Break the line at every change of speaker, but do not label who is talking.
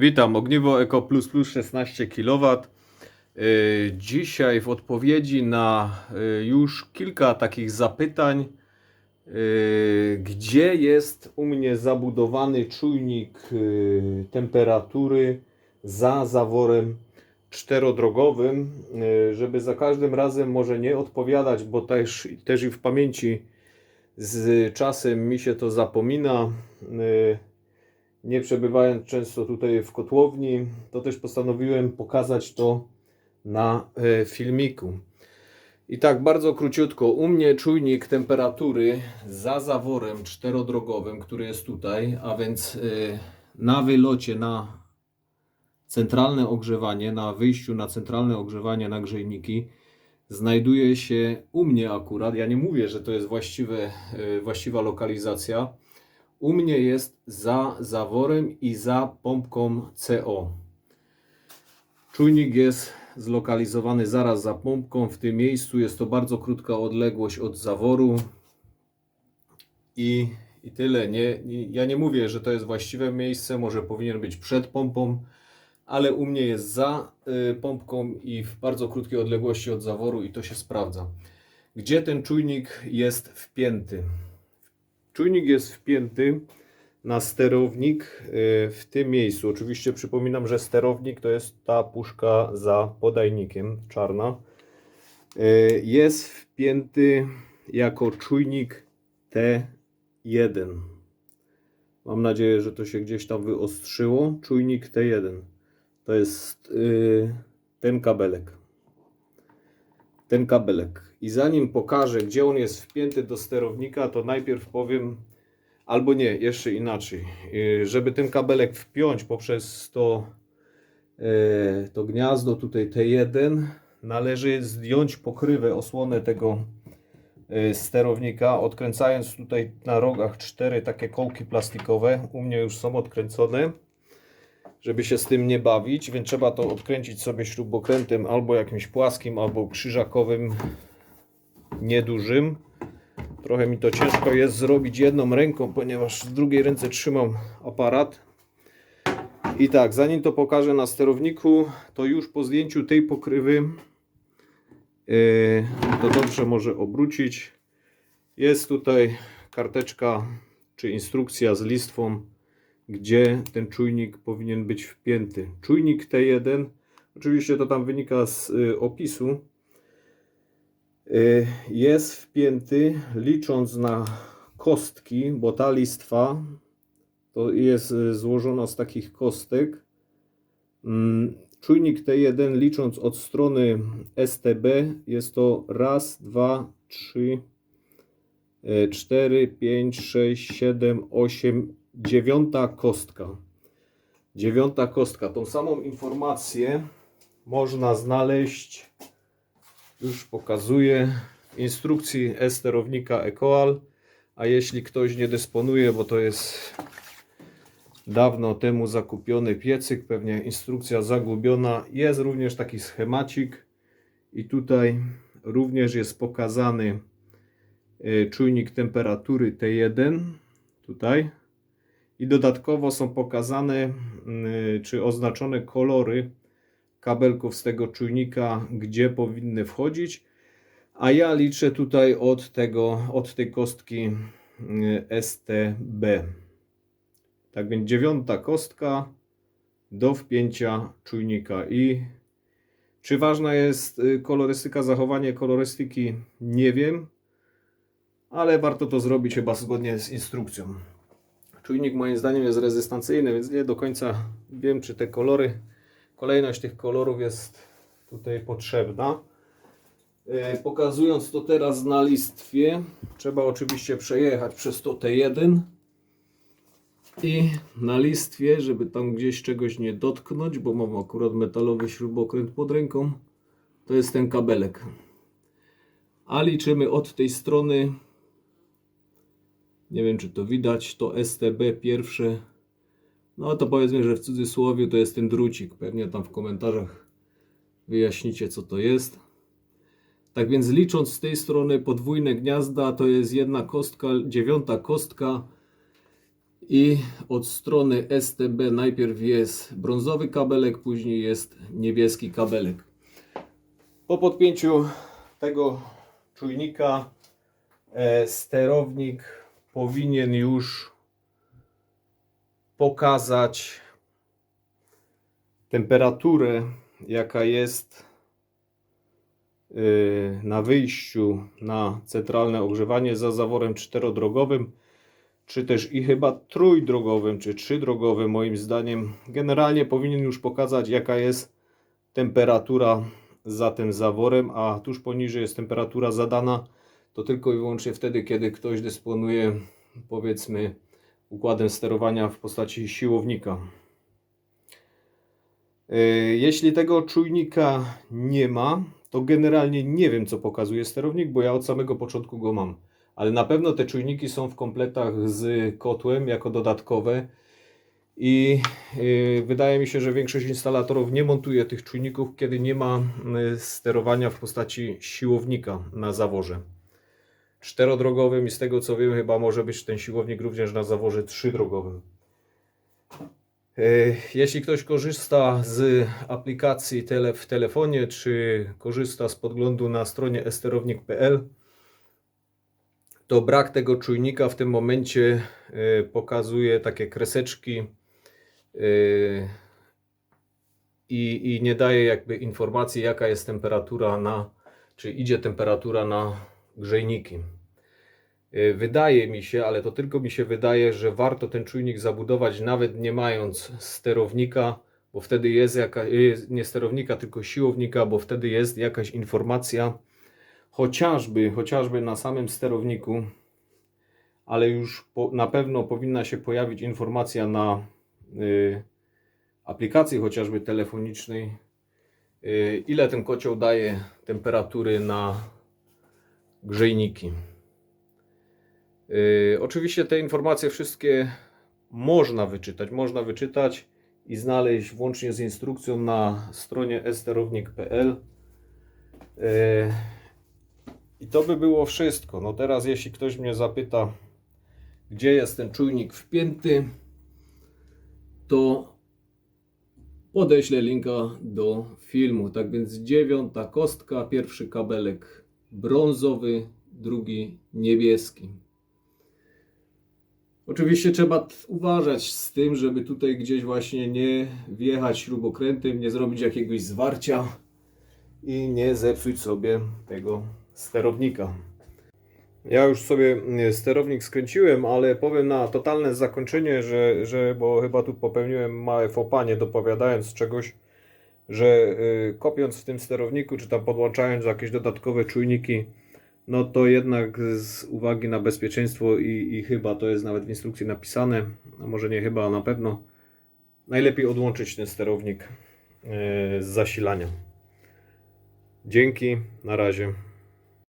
Witam, Ogniwo Eco Plus Plus 16 kW. Yy, Dzisiaj w odpowiedzi na yy, już kilka takich zapytań, yy, gdzie jest u mnie zabudowany czujnik temperatury za zaworem czterodrogowym, żeby za każdym razem może nie odpowiadać, bo też, też i w pamięci z czasem mi się to zapomina. Nie przebywając często tutaj w kotłowni, to też postanowiłem pokazać to na e, filmiku. I tak bardzo króciutko, u mnie czujnik temperatury za zaworem czterodrogowym, który jest tutaj, a więc e, na wylocie na centralne ogrzewanie, na wyjściu na centralne ogrzewanie na grzejniki, znajduje się u mnie akurat. Ja nie mówię, że to jest właściwe, e, właściwa lokalizacja. U mnie jest za zaworem i za pompką CO. Czujnik jest zlokalizowany zaraz za pompką. W tym miejscu jest to bardzo krótka odległość od zaworu. I, i tyle. Nie, nie, ja nie mówię, że to jest właściwe miejsce. Może powinien być przed pompą, ale u mnie jest za y, pompką i w bardzo krótkiej odległości od zaworu, i to się sprawdza. Gdzie ten czujnik jest wpięty? Czujnik jest wpięty na sterownik y, w tym miejscu. Oczywiście przypominam, że sterownik to jest ta puszka za podajnikiem, czarna. Y, Jest wpięty jako czujnik T1. Mam nadzieję, że to się gdzieś tam wyostrzyło. Czujnik T1. To jest y, ten kabelek ten kabelek. I zanim pokażę, gdzie on jest wpięty do sterownika, to najpierw powiem, albo nie, jeszcze inaczej. Yy, Żeby ten kabelek wpiąć poprzez to, yy, to gniazdo tutaj T1, należy zdjąć pokrywę, osłonę tego yy, sterownika, odkręcając tutaj na rogach cztery takie kołki plastikowe. U mnie już są odkręcone żeby się z tym nie bawić, więc trzeba to odkręcić sobie śrubokrętem albo jakimś płaskim, albo krzyżakowym, niedużym. Trochę mi to ciężko jest zrobić jedną ręką, ponieważ w drugiej ręce trzymam aparat. I tak, zanim to pokażę na sterowniku, to już po zdjęciu tej pokrywy yy, to dobrze może obrócić. Jest tutaj karteczka czy instrukcja z listwą gdzie ten czujnik powinien być wpięty. Czujnik T1, oczywiście to tam wynika z y, opisu, y, jest wpięty licząc na kostki, bo ta listwa to jest y, złożona z takich kostek. Mm, Czujnik T1 licząc od strony STB jest to raz, dwa, trzy, cztery, pięć, sześć, siedem, osiem, dziewiąta kostka. Dziewiąta kostka. Tą samą informację można znaleźć, już pokazuję, w instrukcji sterownika Ecoal. A jeśli ktoś nie dysponuje, bo to jest dawno temu zakupiony piecyk, pewnie instrukcja zagubiona, jest również taki schemacik i tutaj również jest pokazany y, czujnik temperatury T1 tutaj i dodatkowo są pokazane y, czy oznaczone kolory kabelków z tego czujnika, gdzie powinny wchodzić. A ja liczę tutaj od tego, od tej kostki y, STB. Tak więc dziewiąta kostka do wpięcia czujnika. I czy ważna jest y, kolorystyka, zachowanie kolorystyki? Nie wiem, ale warto to zrobić chyba zgodnie z instrukcją. Czujnik moim zdaniem jest rezystancyjny, więc nie do końca wiem, czy te kolory, kolejność tych kolorów jest tutaj potrzebna. E, Pokazując to teraz na listwie, trzeba oczywiście przejechać przez to T1 i na listwie, żeby tam gdzieś czegoś nie dotknąć, bo mam akurat metalowy śrubokręt pod ręką, to jest ten kabelek. A liczymy od tej strony nie wiem, czy to widać. To STB pierwsze. No to powiedzmy, że w cudzysłowie to jest ten drucik. Pewnie tam w komentarzach wyjaśnicie, co to jest. Tak więc licząc z tej strony podwójne gniazda, to jest jedna kostka, dziewiąta kostka. I od strony STB najpierw jest brązowy kabelek, później jest niebieski kabelek. Po podpięciu tego czujnika e, sterownik powinien już pokazać temperaturę, jaka jest y, na wyjściu na centralne ogrzewanie za zaworem czterodrogowym, czy też i chyba trójdrogowym, czy trzydrogowym moim zdaniem. Generalnie powinien już pokazać jaka jest temperatura za tym zaworem, a tuż poniżej jest temperatura zadana, to tylko i wyłącznie wtedy, kiedy ktoś dysponuje powiedzmy układem sterowania w postaci siłownika. Yy, Jeśli tego czujnika nie ma, to generalnie nie wiem, co pokazuje sterownik, bo ja od samego początku go mam. Ale na pewno te czujniki są w kompletach z kotłem jako dodatkowe. I yy, wydaje mi się, że większość instalatorów nie montuje tych czujników, kiedy nie ma yy, sterowania w postaci siłownika na zaworze czterodrogowym i z tego co wiem chyba może być ten siłownik również na zaworze trzydrogowym. E, Jeśli ktoś korzysta z aplikacji tele w telefonie, czy korzysta z podglądu na stronie esterownik.pl, to brak tego czujnika w tym momencie e, pokazuje takie kreseczki e, i, i nie daje jakby informacji jaka jest temperatura na, czy idzie temperatura na grzejniki. Y, Wydaje mi się, ale to tylko mi się wydaje, że warto ten czujnik zabudować nawet nie mając sterownika, bo wtedy jest jaka, jest nie sterownika, tylko siłownika, bo wtedy jest jakaś informacja, chociażby, chociażby na samym sterowniku, ale już po, na pewno powinna się pojawić informacja na y, aplikacji chociażby telefonicznej, y, ile ten kocioł daje temperatury na grzejniki. Yy, oczywiście te informacje wszystkie można wyczytać. Można wyczytać i znaleźć włącznie z instrukcją na stronie esterownik.pl. Yy, I to by było wszystko. No teraz jeśli ktoś mnie zapyta, gdzie jest ten czujnik wpięty, to podeślę linka do filmu. Tak więc dziewiąta kostka, pierwszy kabelek brązowy, drugi niebieski. Oczywiście trzeba uważać z tym, żeby tutaj gdzieś właśnie nie wjechać śrubokrętem, nie zrobić jakiegoś zwarcia i nie zepsuć sobie tego sterownika. Ja już sobie mm, sterownik skręciłem, ale powiem na totalne zakończenie, że, że bo chyba tu popełniłem małe fopanie dopowiadając czegoś, że y, kopiąc w tym sterowniku, czy tam podłączając jakieś dodatkowe czujniki, no to jednak z uwagi na bezpieczeństwo i, i chyba to jest nawet w instrukcji napisane, a może nie chyba, a na pewno, najlepiej odłączyć ten sterownik y, z zasilania. Dzięki, na razie.